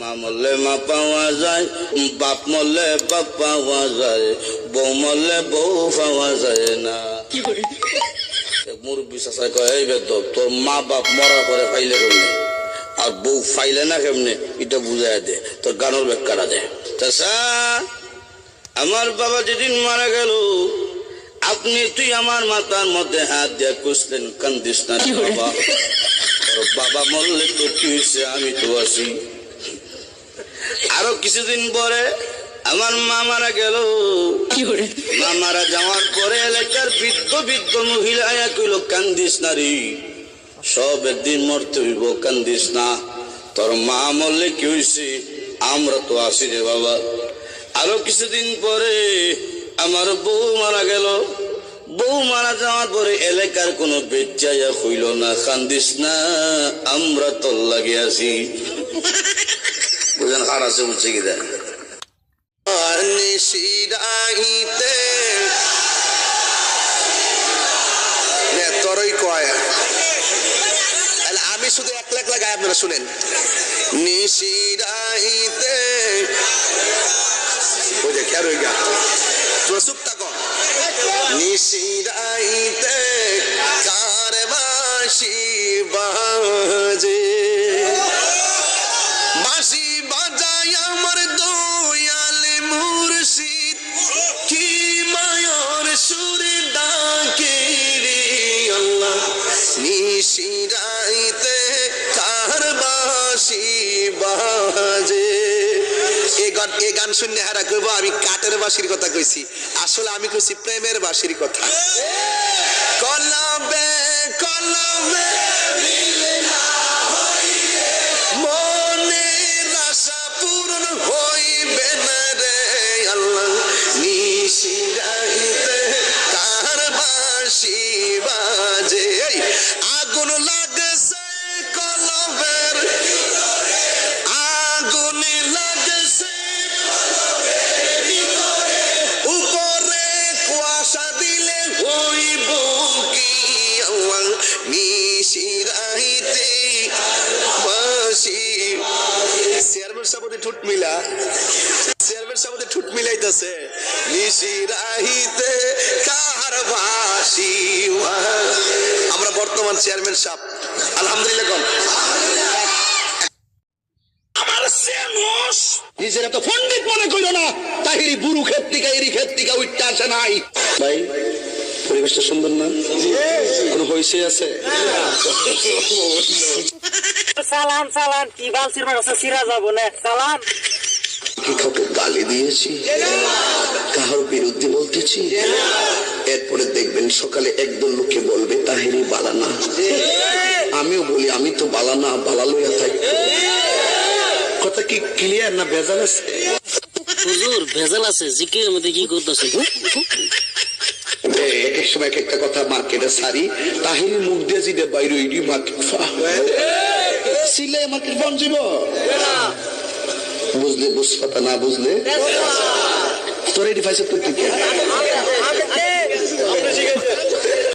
মা মরলে মা পাওয়া যায় বাপ মরলে বাপ পাওয়া যায় বউ মরলে বউ পাওয়া যায় না। মুরব্বী চাষাই কয় এই বেদ তোর মা বাপ মরার পরে ফাইলে করলে আর বউ ফাইলে না কেমনে? এটা বুঝাই দে তোর গানোর ব্যাখ্যাটা দে। চাষা আমার বাবা যেদিন মারা গেল আপনি তুই আমার মাথার মধ্যে হাত দিয়ে কুসলেন কান্দিস না বাবা। বাবা মরলে তো কি হয়েছে? আমি তো আছি। আরও কিছুদিন পরে আমার মা মারা গেল। মা মারা যাওয়ার পরে এলাকার বৃদ্ধ বৃদ্ধ মহিলা কইল কান্দিস না রে। সব একদিন মরতে হইব কান্দিস না। তোর মা মরলে কি হয়েছে আমরা তো আসি রে বাবা। আরও কিছুদিন পরে আমার বউ মারা গেল। বউ মারা যাওয়ার পরে এলাকার কোনো বেচাইয়া হইল না কান্দিস না আমরা তোর লাগে আছি। বুঝেন আর আছে নিশিরাইতে নে, কয়। আমি শুধু একলা একলা গায়ে আপনারা শুনেন। নিশিরাইতে ওই যে খেয়ার হয়ে গা চুপ থাকো নিশিরাইতে নিশিরাইতে কার বাসি বাজে? এ গান এই গান শুনে হারা কইব, আমি কাটের বাসির কথা কইছি। আসলে আমি কইছি প্রেমের বাসির কথা। কলবে কলবে ঠুট মিলা। চেয়ারম্যান সাহেবের ঠুট মিলাইতেছে। নিশিরাইতে কার বাসি আমরা বর্তমান চেয়ারম্যান সাহেব। আলহামদুলিল্লাহ কোন। আমার সেমস নিজের এত পণ্ডিত মনে করিল না। তাহিরি বুরু ক্ষেত থেকে এরি ক্ষেত থেকে উঠতে আসে নাই। ভাই, পরিবেশটা সুন্দর না? কোনো হয়েছে আছে? সালাম সালাম। কি বালছির মানুষ সিরা যাব না সালাম। কি কাউকে গালি দিয়েছি? কাহার বিরুদ্ধে বলতেছি? এরপরে দেখবেন সকালে একদল লোকে বলবে তাহেরি বালানা। আমিও বলি আমি তো বালানা বালা থাকি কথা কি ক্লিয়ার না ভেজাল আছে? হুজুর ভেজাল আছে জিকির মধ্যে কি করতেছে? এক এক সময় এক একটা কথা মার্কেটে সারি তাহিরি মুখ দিয়ে জিদে বাইরে ইডি মার্কেট। সিলে আমার বন জীব বুঝলে বুঝ কথা না বুঝলে? তোর এটি ফাইসে কি